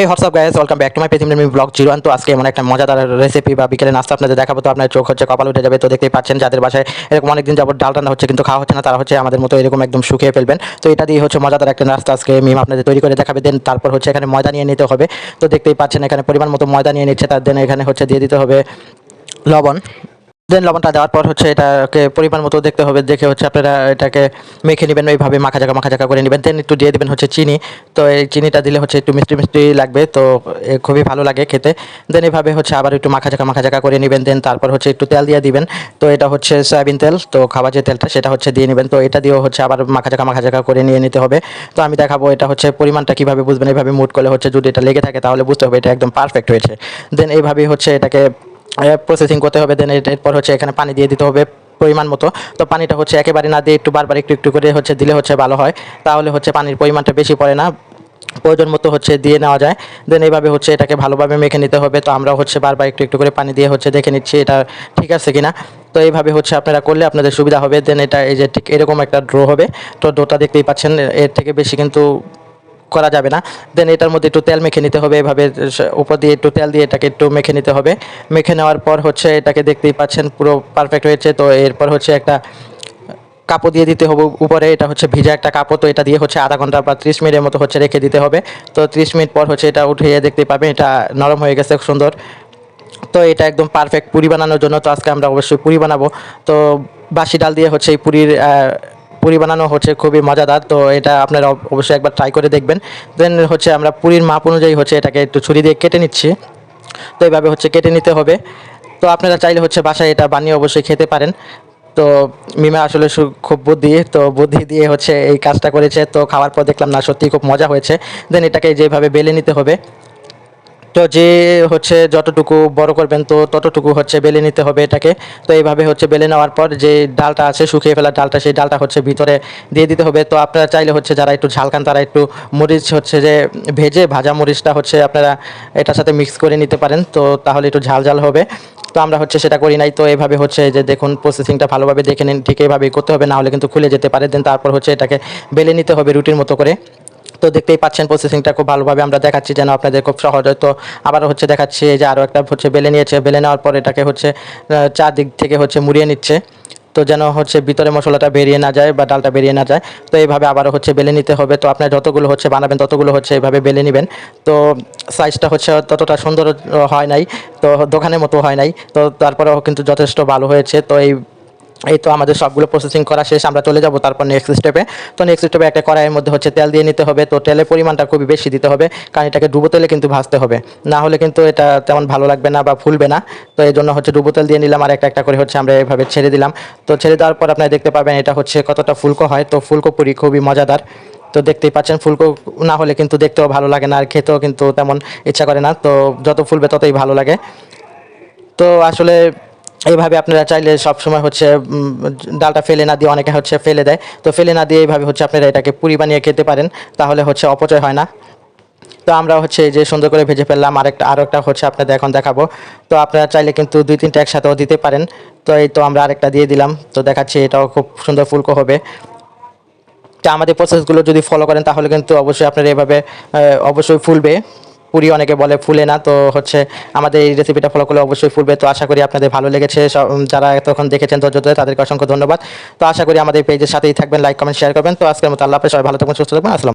Hey WhatsApp guys welcome back to my page আমি blog zero তো আজকে এমন একটা মজাদার রেসিপি বা বিকেলে নাস্তা আপনাদের দেখাবো। তো আপনার চোখ হচ্ছে কপাল উঠে যাবে। তো দেখতেই পাচ্ছেন, যাদের বাসায় এরকম অনেকদিন যাবত ডাল রান্না হচ্ছে, কিন্তু খাওয়া হচ্ছে না, তারা হচ্ছে আমাদের মতো এরকম একদম শুকিয়ে ফেলবেন। তো এটা দিয়ে হচ্ছে মজাদার একটা নাস্তা আজকে মিম আপনাদের তৈরি করে দেখাবে। দেন তারপর হচ্ছে এখানে ময়দা নিয়ে নিতে হবে। তো দেখতেই পাচ্ছেন, এখানে পরিমাণ মতো ময়দা নিয়ে নিচ্ছে। তার দেন এখানে হচ্ছে দিয়ে দিতে হবে লবণ। দেন লবণটা দেওয়ার পর হচ্ছে এটাকে পরিমাণ মতো দেখতে হবে, দেখে হচ্ছে আপনারা এটাকে মেখে নেবেন, ওইভাবে মাখা জাকা মাখা জাকা করে নেবেন। দেন একটু দিয়ে দেবেন হচ্ছে চিনি। তো এই চিনিটা দিলে হচ্ছে একটু মিষ্টি মিষ্টি লাগবে, তো খুবই ভালো লাগে খেতে। দেন এভাবে হচ্ছে আবার একটু মাখা জাকা মাখা জাকা করে নেবেন, দেন তারপর হচ্ছে একটু তেল দিয়ে দিবেন। তো এটা হচ্ছে সয়াবিন তেল, তো খাবার যে তেলটা সেটা হচ্ছে দিয়ে নেবেন। তো এটা দিয়েও হচ্ছে আবার মাখা জাকা মাখা জাকা করে নিয়ে নিতে হবে। তো আমি দেখাবো এটা হচ্ছে পরিমাণটা কীভাবে বুঝবেন এইভাবে মুট করলে হচ্ছে যদি এটা লেগে থাকে তাহলে বুঝতে হবে এটা একদম পারফেক্ট হয়েছে। দেন এইভাবেই হচ্ছে এটাকে প্রসেসিং করতে হবে দেন এরপর হচ্ছে এখানে পানি দিয়ে দিতে হবে পরিমাণ মতো। তো পানিটা হচ্ছে একেবারে না দিয়ে একটু বারবার একটু একটু করে হচ্ছে দিলে হচ্ছে ভালো হয়। তাহলে হচ্ছে পানির পরিমাণটা বেশি পড়ে না। প্রয়োজন মতো হচ্ছে দিয়ে নেওয়া যায়। দেন এইভাবে হচ্ছে এটাকে ভালোভাবে মেখে নিতে হবে। তো আমরা হচ্ছে বারবার একটু একটু করে পানি দিয়ে হচ্ছে দেখে নিচ্ছি এটা ঠিক আছে কিনা। তো এইভাবে হচ্ছে আপনারা করলে আপনাদের সুবিধা হবে। দেন এটা এই যে ঠিক এরকম একটা ড্রো হবে। তো ড্রোটা দেখতেই পাচ্ছেন, এর থেকে বেশি কিন্তু করা যাবে না। দেন এটার মধ্যে একটু তেল মেখে নিতে হবে। এভাবে উপর দিয়ে একটু তেল দিয়ে এটাকে একটু মেখে নিতে হবে। মেখে নেওয়ার পর হচ্ছে এটাকে দেখতেই পাচ্ছেন পুরো পারফেক্ট হয়েছে। তো এরপর হচ্ছে একটা কাপড় দিয়ে দিতে হবে উপরে। এটা হচ্ছে ভিজা একটা কাপড়। তো এটা দিয়ে হচ্ছে আধা ঘণ্টা বা ত্রিশ মিনিটের মতো হচ্ছে রেখে দিতে হবে। তো ত্রিশ মিনিট পর হচ্ছে এটা উঠিয়ে দেখতে পাবেন। এটা নরম হয়ে গেছে সুন্দর। তো এটা একদম পারফেক্ট পুরি বানানোর জন্য। তো আজকে আমরা অবশ্যই পুরি বানাবো। তো বাসি ডাল দিয়ে হচ্ছে এই পুরীর পুরি বানানো হচ্ছে, খুবই মজাদার। তো এটা আপনারা অবশ্যই একবার ট্রাই করে দেখবেন। দেন হচ্ছে আমরা পুরীর মাপ অনুযায়ী হচ্ছে এটাকে একটু ছুরি দিয়ে কেটে নিচ্ছি। তো এইভাবে হচ্ছে কেটে নিতে হবে। তো আপনারা চাইলে হচ্ছে বাসায় এটা বানিয়ে অবশ্যই খেতে পারেন। তো মিমা আসলে খুব বুদ্ধি, তো বুদ্ধি দিয়ে হচ্ছে এই কাজটা করেছে। তো খাওয়ার পর দেখলাম না সত্যি খুব মজা হয়েছে। দেন এটাকে যেভাবে বেলে নিতে হবে তো যে হচ্ছে যতটুকু বড় করবেন তো ততটুকু হচ্ছে বেলে নিতে হবে এটাকে। তো এইভাবে হচ্ছে বেলে নেওয়ার পর যে ডালটা আছে, শুকিয়ে ফেলা ডালটা, সেই ডালটা হচ্ছে ভিতরে দিয়ে দিতে হবে। তো আপনারা চাইলে হচ্ছে যারা একটু ঝালকান তারা একটু মরিচ হচ্ছে যে ভেজে ভাজা মরিচটা হচ্ছে আপনারা এটার সাথে মিক্স করে নিতে পারেন। তো তাহলে একটু ঝাল ঝাল হবে। তো আমরা হচ্ছে সেটা করি নাই। তো এভাবে হচ্ছে যে দেখুন প্রসেসিংটা ভালোভাবে দেখে নিন, ঠিক এইভাবেই করতে হবে। না হলে কিন্তু খুলে যেতে পারে। দেন তারপর হচ্ছে এটাকে বেলে নিতে হবে রুটির মতো করে। তো দেখতেই পাচ্ছেন প্রসেসিংটা খুব ভালোভাবে আমরা দেখাচ্ছি যেন আপনাদের খুব সহজ হয় তো আবারও হচ্ছে দেখাচ্ছি যে আরও একটা হচ্ছে বেলে নিয়েছে। বেলে নেওয়ার পর এটাকে হচ্ছে চারদিক থেকে হচ্ছে মুড়িয়ে নিচ্ছে। তো যেন হচ্ছে ভিতরে মশলাটা বেরিয়ে না যায় বা ডালটা বেরিয়ে না যায়। তো এইভাবে আবারও হচ্ছে বেলে নিতে হবে। তো আপনার যতগুলো হচ্ছে বানাবেন, ততগুলো হচ্ছে এইভাবে বেলে নেবেন। তো সাইজটা হচ্ছে ততটা সুন্দর হয় নাই, তো দোকানের মতো হয় নাই। তো তারপরেও কিন্তু যথেষ্ট ভালো হয়েছে। তো এই এই তো আমাদের সবগুলো প্রসেসিং করা শেষ, আমরা চলে যাব তারপর নেক্সট স্টেপে তো নেক্সট স্টেপে একটা কড়াইয়ের মধ্যে হচ্ছে তেল দিয়ে নিতে হবে। তো তেলের পরিমাণটা খুবই বেশি দিতে হবে, কারণ এটাকে ডুবো তেলে কিন্তু ভাজতে হবে। না হলে কিন্তু এটা তেমন ভালো লাগবে না বা ফুলবে না। তো এই জন্য হচ্ছে ডুবো তেল দিয়ে নিলাম আর একটা একটা করে হচ্ছে আমরা এভাবে ছেড়ে দিলাম। তো ছেড়ে দেওয়ার পর আপনারা দেখতে পাবেন এটা হচ্ছে কতটা ফুলকো হয়। তো ফুলকো পুরি খুবই মজাদার। তো দেখতেই পাচ্ছেন ফুলকো না হলে কিন্তু দেখতেও ভালো লাগে না, আর খেতেও কিন্তু তেমন ইচ্ছা করে না। তো যত ফুলবে ততই ভালো লাগে। তো আসলে এইভাবে আপনারা চাইলে সবসময় হচ্ছে ডালটা ফেলে না দিয়ে অনেকে হচ্ছে ফেলে দেয়। তো ফেলে না দিয়ে এইভাবে হচ্ছে আপনারা এটাকে পুরি বানিয়ে খেতে পারেন, তাহলে হচ্ছে অপচয় হয় না। তো আমরা হচ্ছে যে সুন্দর করে ভেজে ফেললাম, আরেকটা আরও একটা হচ্ছে আপনাদের এখন দেখাবো। তো আপনারা চাইলে কিন্তু দুই তিনটা একসাথেও দিতে পারেন। তো এই তো আমরা আরেকটা দিয়ে দিলাম। তো দেখাচ্ছি এটাও খুব সুন্দর ফুলকো হবে। তো আমাদের প্রসেসগুলো যদি ফলো করেন, তাহলে কিন্তু অবশ্যই আপনারা এভাবে অবশ্যই ফুলবে। পুরি অনেকে বলে ফুলে না, তো হচ্ছে আমাদের এই রেসিপিটা ফলো করলে অবশ্যই ফুলবে। তো আশা করি আপনাদের ভালো লেগেছে। সব যারা এতক্ষণ দেখেছেন ধৈর্য ধরে, তাদেরকে অসংখ্য ধন্যবাদ। তো আশা করি আমাদের পেজের সাথেই থাকবেন লাইক কমেন্ট শেয়ার করবেন। তো আজকের মতো আল্লাহ সবাই ভালো থাকবেন, সুস্থ থাকবেন। আসলাম